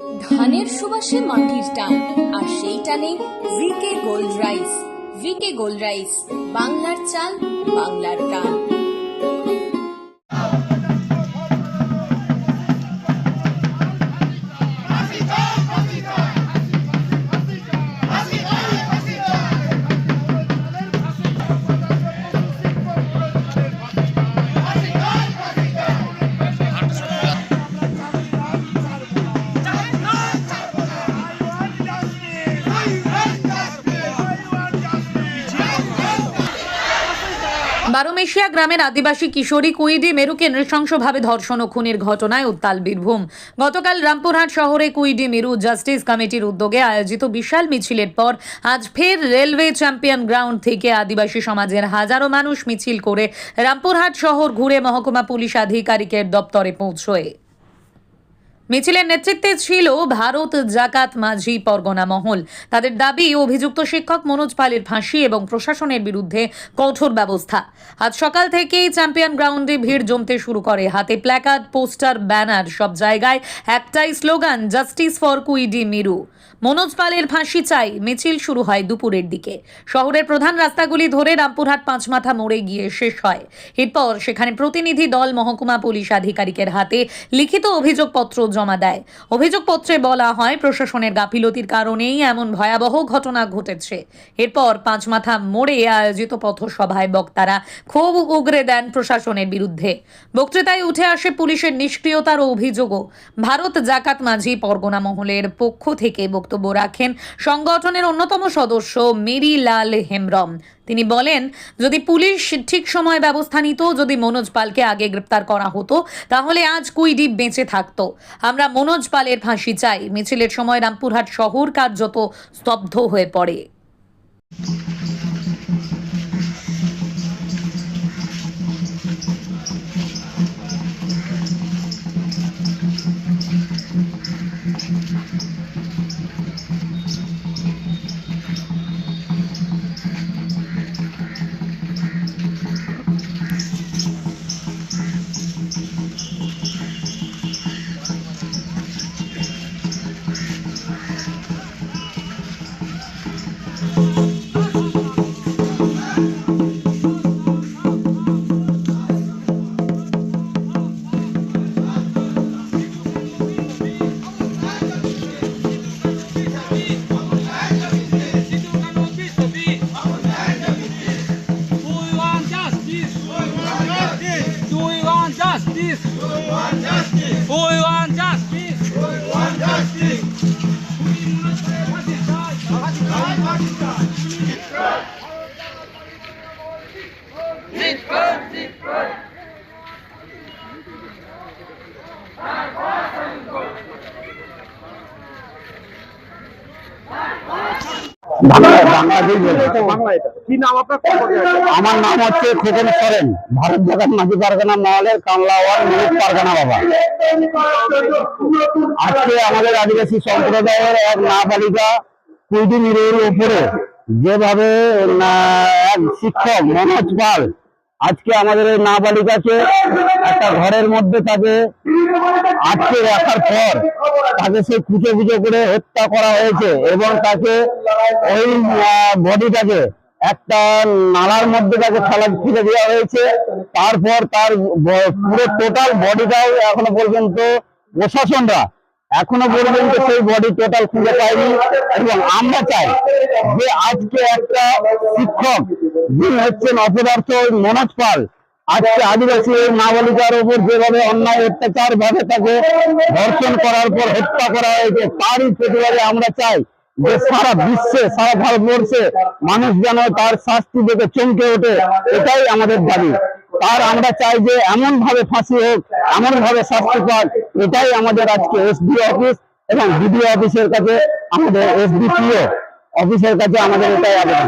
ধানের সুবাসে মাটির টান, আর সেই টানে VK gold rice VK gold rice বাংলার চাল, বাংলার গান বারোমেশিয়া গ্রামের আদিবাসী কিশোরী কুইডি মেরুকে নৃশংসভাবে ধর্ষণ ও খুনের ঘটনায় উত্তাল বীরভূম। গতকাল রামপুরহাট শহরে কুইডি মেরু জাস্টিস কমিটির উদ্যোগে আয়োজিত বিশাল মিছিলের পর আজ ফের রেলওয়ে চ্যাম্পিয়ন গ্রাউন্ড থেকে আদিবাসী সমাজের হাজারো মানুষ মিছিল করে রামপুরহাট শহর ঘুরে মহকুমা পুলিশ আধিকারিকের দপ্তরে পৌঁছয়। মিছিলের নেতৃত্বে ছিল ভারত জাকাত মাঝি পরগনা মহল। তাদের দাবি, অভিযুক্ত শিক্ষক মনোজ পালের ফাঁসি এবং প্রশাসনের বিরুদ্ধে কঠোর ব্যবস্থা। আজ সকাল থেকেই চ্যাম্পিয়ন গ্রাউন্ডে ভিড় জমতে শুরু করে। হাতে প্ল্যাকার্ড, পোস্টার, ব্যানার সব জায়গায় একটাই স্লোগান, জাস্টিস ফর কুইডি মিরু। মনোজ পালের ফাঁসি চাই। মিছিল শুরু হয় দুপুরের দিকে। শহরের প্রধান রাস্তাগুলি ধরে রামপুরহাট পাঁচমাথা মোড়ে গিয়ে শেষ হয়। এরপর সেখানে প্রতিনিধি দল, মহকুমা পুলিশ আধিকারিকের হাতে লিখিত অভিযোগপত্র জমা দেয়। অভিযোগপত্রে বলা হয়, প্রশাসনের গাফিলতির কারণেই এমন ভয়াবহ ঘটনা ঘটেছে। এরপর পাঁচমাথা মোড়ে আয়োজিত পথসভায় বক্তারা ক্ষোভ উগরে দেন প্রশাসনের বিরুদ্ধে। বক্তৃতায় উঠে আসে পুলিশের নিষ্ক্রিয়তার অভিযোগও। ভারত জাকাত মাঝি পরগনা মহলের পক্ষ থেকে বক্তব্য রাখেন সংগঠনের অন্যতম সদস্য মেরি লাল হেমব্রম। তিনি বলেন, যদি পুলিশ ঠিক সময় ব্যবস্থা নিত, যদি মনোজ পালকে আগে গ্রেপ্তার করা হতো, তাহলে আজ কুইডিপ বেঁচে থাকতো। আমরা মনোজ পালের ফাঁসি চাই। মিছিলের সময় রামপুরহাট শহর কার্যত স্তব্ধ হয়ে পড়ে। আমার নাম হচ্ছে খোকন সরেন ভারত জাগাত মাঝি পারগানা মহলের কামলাওয়ার মিরিক পারগানা বাবা। আজকে আমাদের আদিবাসী সম্প্রদায়ের এক নাবালিকা কুইডি মিরের উপরে যেভাবে না- এক শিক্ষক মনোজ পাল আজকে আমাদের এই নাবালিকাকে একটা ঘরের মধ্যে তাকে আটকে রাখার পর তাকে সে কুচো কুচো করে হত্যা করা হয়েছে এবং তাকে ওই বডিটাকে একটা নালার মধ্যে তাকে ফেলা ফেলে দেওয়া হয়েছে। তারপর তার পুরো টোটাল বডিটাও এখনও পর্যন্ত প্রশাসনরা এখনও পর্যন্ত সেই বডি টোটাল খুঁজে পায়নি এবং আমরা চাই যে আজকে একটা শিক্ষক যিনি হচ্ছেন অপদার্থ মনোজ পাল, আজকে আদিবাসী নাবালিকার উপর যেভাবে অন্যায় অত্যাচার ভাবে তাকে ধর্ষণ করার পর হত্যা করা হয়েছে, তারই প্রতিবাদে আমরা চাই যে সারা বিশ্বে, সারা ভারতবর্ষে মানুষ যেন তার শাস্তি দেখে চমকে ওঠে, এটাই আমাদের দাবি। তার আমরা চাই যে এমন ভাবে ফাঁসি হোক এমন ভাবে শাস্তি পাক এটাই আমাদের আজকে এসডি অফিস এবং বিডিও অফিসের কাছে আমাদের এসডিপিও অফিসের কাছে আমাদের এটাই আবেদন।